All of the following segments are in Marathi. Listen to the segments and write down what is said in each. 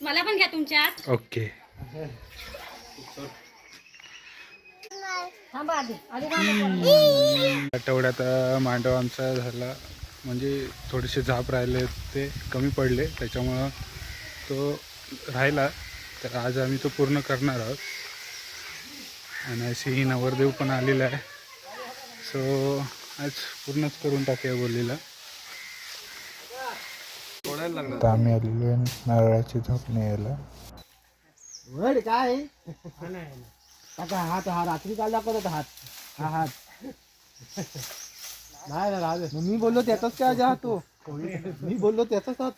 मला पण घ्या तुमच्यात ओके. थांबा आधी आधी आठवड्यात मांडव आमचा झाला म्हणजे थोडेसे झाप राहिले ते कमी पडले त्याच्यामुळं तो राहिला. तर आज आम्ही तो पूर्ण करणार आहोत. आणि अशी नवरदेव पण आलेला आहे. सो आज पूर्णच करून टाकूया बोलीला. आता आम्ही आलेलो आहे नारळाची झोप न्यायला. वड काय? आता हात हा रात्री काल दाखवत होता हात. हा हात नाही ना राहू दे. मग मी बोललो त्याचाच काय हात तो? मी बोललो त्याचाच हात.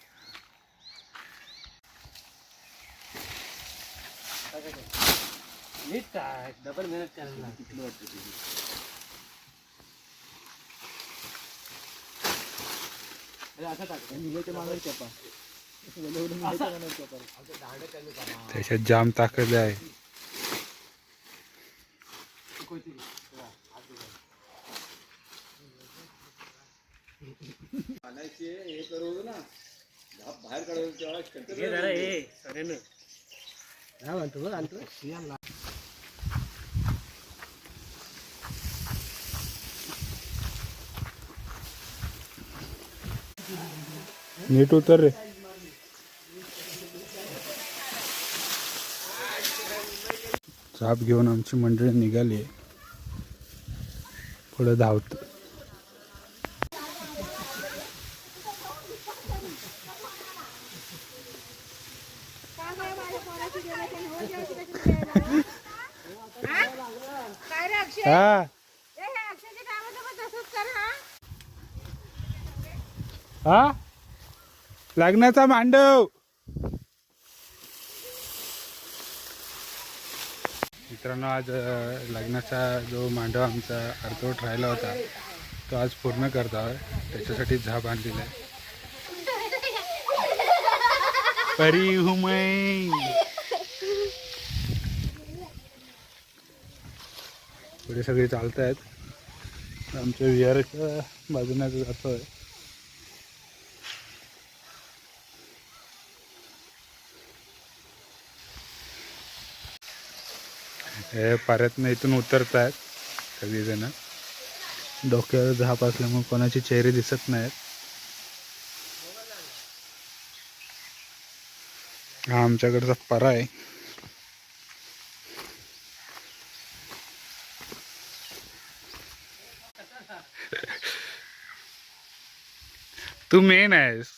नीट काय डबल मेहनत करायला किती वाटतं असं टाक निघायच्या मागे चपा त्याच्यात जाम ताकद आहे. काय म्हणतो नीट उतर रे. चाप घेऊन आमची मंडळी निघाली. पुढे धावत. हा. हे? लग्नाचा मांडव. मित्रांनो आज लग्नाचा जो मांडव आमचा अर्धवट राहिला होता तो आज पूर्ण करतो आहे त्याच्यासाठी झाप आणलेला आहे. परी हुमय पुढे सगळे चालत आहेत आमच्या विहाराच्या बाजूने जातो आहे हे पाऱ्यातनं इथून उतरत आहेत सगळीजण डोक्यावर झाप असल्यामुळे कोणाचे चेहरे दिसत नाहीत. हा आमच्याकडचा परा आहे. तू मेन आहेस.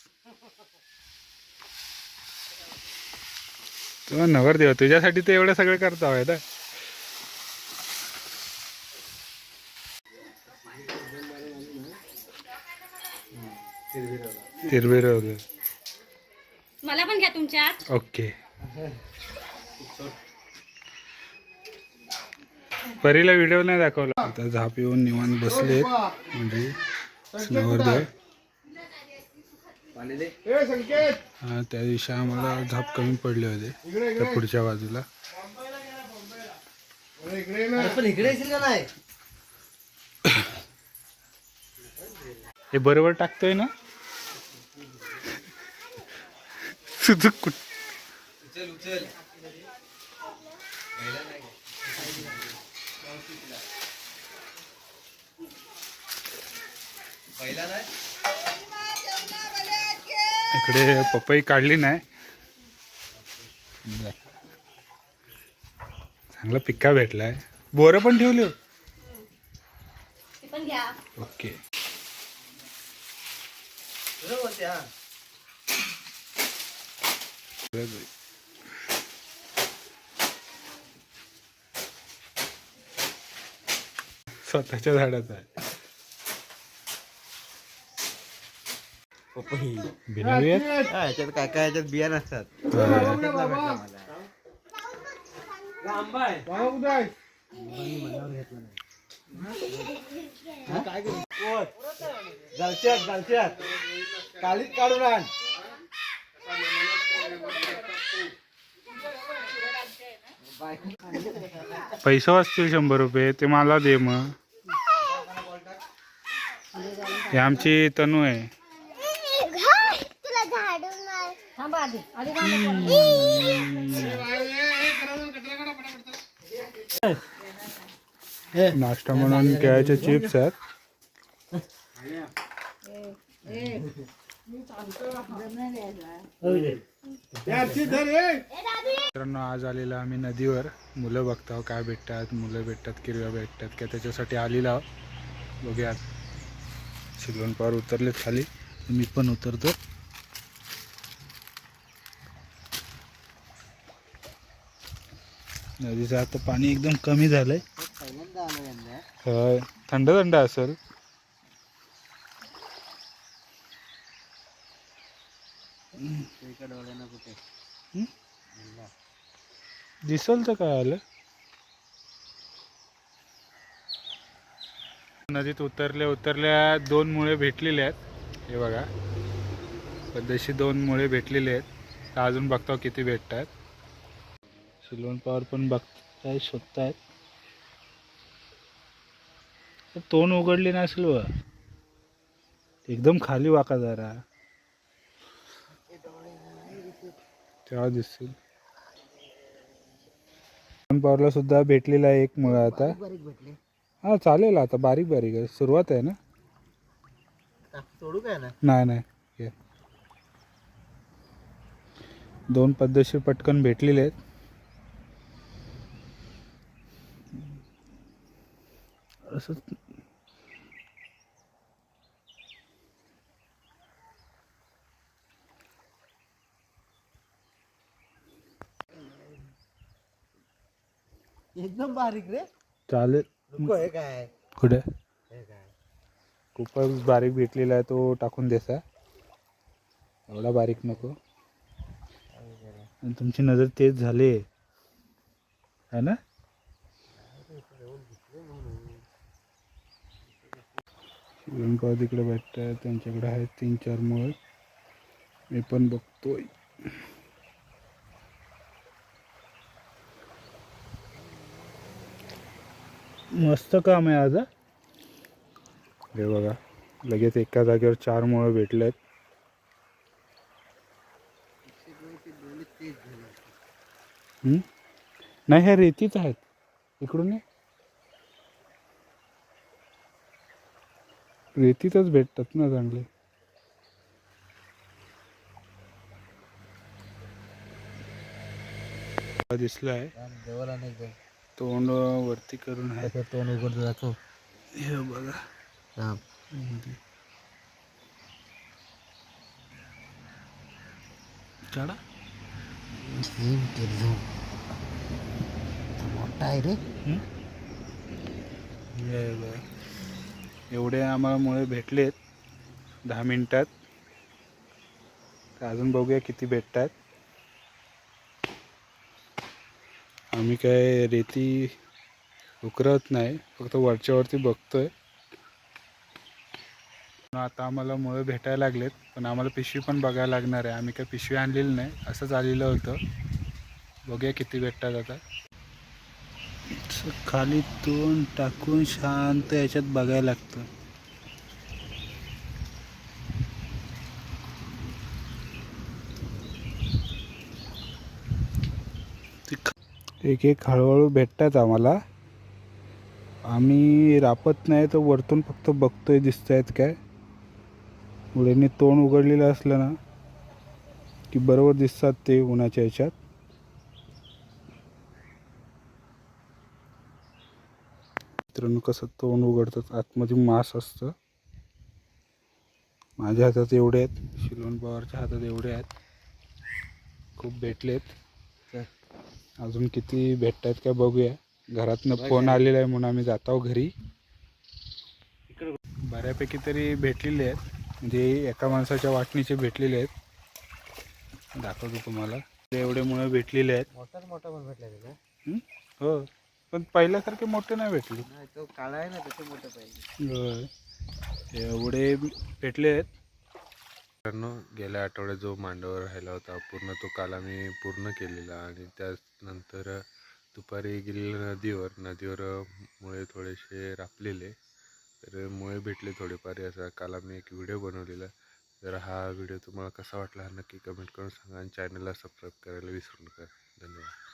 तुला नवर देव तुझ्यासाठी ते एवढं सगळं करता हवं ना. मला पण घ्या तुमच्यात. ओके. परीला व्हिडिओ नाही दाखवला. आता झाप येऊन निवांत बसलेत. म्हणजे नवरदेव ए संकेत. हा, त्या दिवशी आम्हाला झाप कमी पडले होते. त्या पुढच्या बाजूला. पण इकडे येशील का नाही हे बरोबर टाकतोय ना? कुठ? इकडे पपई काढली नाही. चांगला पिक्का भेटलाय. बोरं पण ठेवली हो. ओके. हा स्वतःच्या झाडाचा आहे. बिनवियात हा, याच्यात काय काय याच्यात बिया नसतात. गालच्यात गालच्यात कालीच काढून आण. पैसे वाचतील शंभर रुपये ते मला दे मग. हे आमची तनू आहे. नाश्ता म्हणून केळ्याचे चिप्स आहेत. मित्रांनो आज आलेलो आम्ही नदीवर. मुलं बघतो काय भेटतात मुलं भेटतात किरव्या भेटतात काय त्याच्यासाठी आलेलो आहोत. बघूयात. शिलवण पावर उतरलेत खाली. मी पण उतरतो. नदीचं आता पाणी एकदम कमी झालंय. थंड थंड असेल. डोळ्यानं कुठे दिसल तर काय आलं? नदीत उतरल्या उतरल्या दोन मुळे भेटलेले आहेत. हे बघा. पद्धतशी दोन मुळे भेटलेले आहेत. तर अजून बघतो किती भेटत आहेत पॉवर पण बघताय शोधतायत. तोंड उघडली नसेल व. एकदम खाली वाका जरा. तेव्हा दिसतील. पॉवरला सुद्धा भेटलेला आहे एक मुळा आता. बारीक भेटले. हा चालेल आता बारीक बारीक आहे. सुरुवात आहे ना? तोडू काय ना नाही नाही घे. दोन पद्धतशीर पटकन भेटलेले आहेत. असं एकदम बारीक रे. चालेल. नको हे काय? कुठे? हे काय? खूपच बारीक भेटलेला आहे तो टाकून देसा. एवढा बारीक नको. आणि तुमची नजर तेज झाली. आहे ना? शिवणगाव तिकडे भेटतात त्यांच्याकडे आहेत तीन चार मुळे मी पण बघतोय. मस्त काम आहे आज हा. बघा लगेच एका जागेवर चार मुळे भेटलेत हम्म? नाही ह्या रेतीच आहेत इकडून. रेतीतच भेटतात ना चांगले दिसलाय देवाला नाही एकदम तोंड वरती करून आहे. त्याचं तोंड उघडतो जातो. हे बघा. हा. काढा मोठा आहे रे. एवढे आम्हाला मुळे भेटलेत. दहा मिनिटात. अजून बघूया किती भेटतात. आम्ही काय रेती उकरत नाही फक्त वरच्यावरती बघतो आहे आता आम्हाला मुळे भेटायला लागलेत पण आम्हाला पिशवी पण बघायला लागणार आहे. आम्ही काय पिशवी आणलेली नाही असंच आलेलं होतं. बघूया किती भेटतात आता. खाली तोंड टाकून शांत याच्यात बघायला लागतं. एक एक हळूहळू भेटतात आम्हाला. आम्ही रापत नाही तर वरतून फक्त बघतोय दिसत आहेत काय. मुळेने तोंड उघडलेलं असलं ना की बरोबर दिसतात ते उन्हाच्या ह्याच्यात. मित्रांनो कसं तोंड उघडतात आतमध्ये मांस असतं. माझ्या हातात एवढे आहेत शिलोन पवारच्या हातात एवढे आहेत. खूप भेटलेत. अजून किती भेटत आहेत काय बघूया. घरातनं फोन आलेला आहे म्हणून आम्ही जातो घरी. बऱ्यापैकी तरी भेटलेले आहेत. म्हणजे एका माणसाच्या वाटणीचे भेटलेले आहेत. दाखवतो तुम्हाला. एवढे मुळे भेटलेले आहेत. मोठाच मोठा पण भेटला हं? हो. पण पहिल्यासारखे मोठे नाही भेटले. तो काळा आहे ना त्याचं मोठं पाहिजे. एवढे भेटले आहेत. मित्रांनो गेल्या आठवड्यात जो मांडवर राहिला होता पूर्ण तो काल आम्ही पूर्ण केलेला आणि त्यानंतर दुपारी गेलेलं नदीवर नदीवर मुळे थोडेसे रापलेले. तर मुळे भेटले थोडेफार असा काल आम्ही एक व्हिडिओ बनवलेला. तर हा व्हिडिओ तुम्हाला कसा वाटला नक्की कमेंट करून सांगा आणि चॅनलला सबस्क्राईब करायला विसरू नका. धन्यवाद.